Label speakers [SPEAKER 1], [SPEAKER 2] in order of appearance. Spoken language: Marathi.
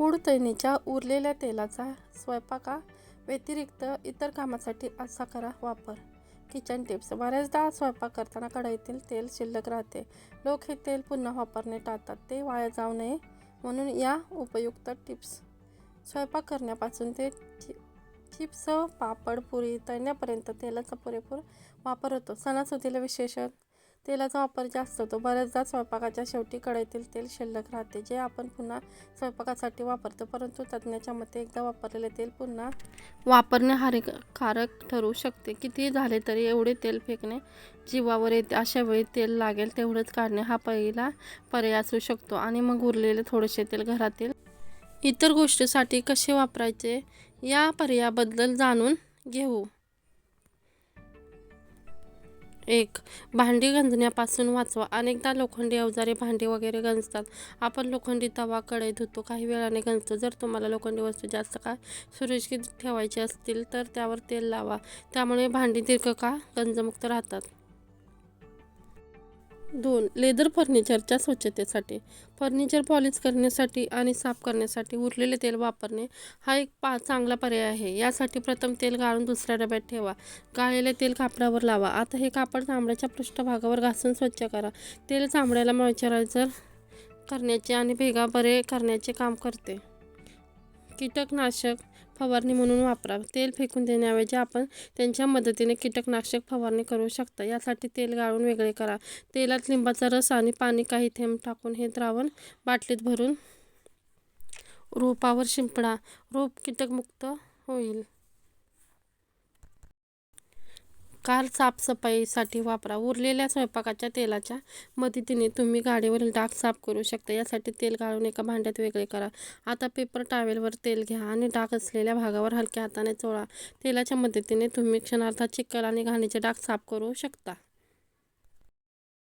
[SPEAKER 1] फूड तैनीच्या उरलेल्या तेलाचा स्वयंपाका व्यतिरिक्त इतर कामासाठी असा करा वापर. किचन टिप्स बऱ्याचदा स्वयंपाक करताना कढईतील तेल शिल्लक राहते. लोक हे तेल पुन्हा वापरणे टाळतात. ते वाया जाऊ नये म्हणून या उपयुक्त टिप्स स्वयंपाक करण्यापासून ते चि चिप्स पापड पुरी तळण्यापर्यंत तेलाचा पुरेपूर वापर होतो. सणासुदीला विशेष तेलाचा वापर जास्त होतो. बऱ्याचदा स्वयंपाकाच्या शेवटी कढईतील तेल शिल्लक राहते जे आपण पुन्हा स्वयंपाकासाठी वापरतो. परंतु तज्ज्ञाच्या मते एकदा वापरलेले तेल पुन्हा वापरणे हानिकारक ठरू शकते. कितीही झाले तरी एवढे तेल फेकणे जीवावर येते. अशा वेळी तेल लागेल तेवढंच काढणे हा पहिला पर्याय असू शकतो. आणि मग उरलेले थोडेसे तेल घरातील इतर गोष्टीसाठी कसे वापरायचे या पर्यायाबद्दल जाणून घेऊ. एक भांडी गंजण्यापासून वाचवा. अनेकदा लोखंडी अवजारे भांडी वगैरे गंजतात. आपण लोखंडी तवा कढई धुतो काही वेळाने गंजतो. जर तुम्हाला लोखंडी वस्तू जास्त काळ सुरक्षित ठेवायची असतील तर त्यावर तेल लावा. त्यामुळे भांडी दीर्घकाळ गंजमुक्त राहतात? दोन लेदर फर्निचरच्या स्वच्छतेसाठी. फर्निचर पॉलिश करण्यासाठी आणि साफ करण्यासाठी उरलेले तेल वापरणे हा एक पा चांगला पर्याय आहे. यासाठी प्रथम तेल गाळून दुसऱ्या डब्यात ठेवा. गाळलेले तेल कापडावर लावा. आता हे कापड चामड्याच्या पृष्ठभागावर घासून स्वच्छ करा. तेल चामड्याला मॉइश्चरायझर करण्याचे आणि भेगा बरे करण्याचे काम करते. कीटकनाशक फवारणी म्हणून वापरा तेल फेकून देण्याऐवजी आपण त्यांच्या मदतीने कीटकनाशक फवारणी करू शकता. यासाठी तेल गाळून वेगळे करा. तेलात लिंबाचा रस आणि पाणी काही थेंब टाकून हे द्रावण बाटलीत भरून रोपावर शिंपडा. रोप कीटकमुक्त होईल. कार साफसफाईसाठी वापरा. उरलेल्या स्वयंपाकाच्या तेलाच्या मदतीने तुम्ही गाडीवरील डाग साफ करू शकता. यासाठी तेल गाळून एका भांड्यात वेगळे करा. आता पेपर टावेलवर तेल घ्या आणि डाग असलेल्या भागावर हलक्या हाताने चोळा. तेलाच्या मदतीने तुम्ही क्षणार्धात चिखल आणि घाणीचे डाग साफ करू शकता.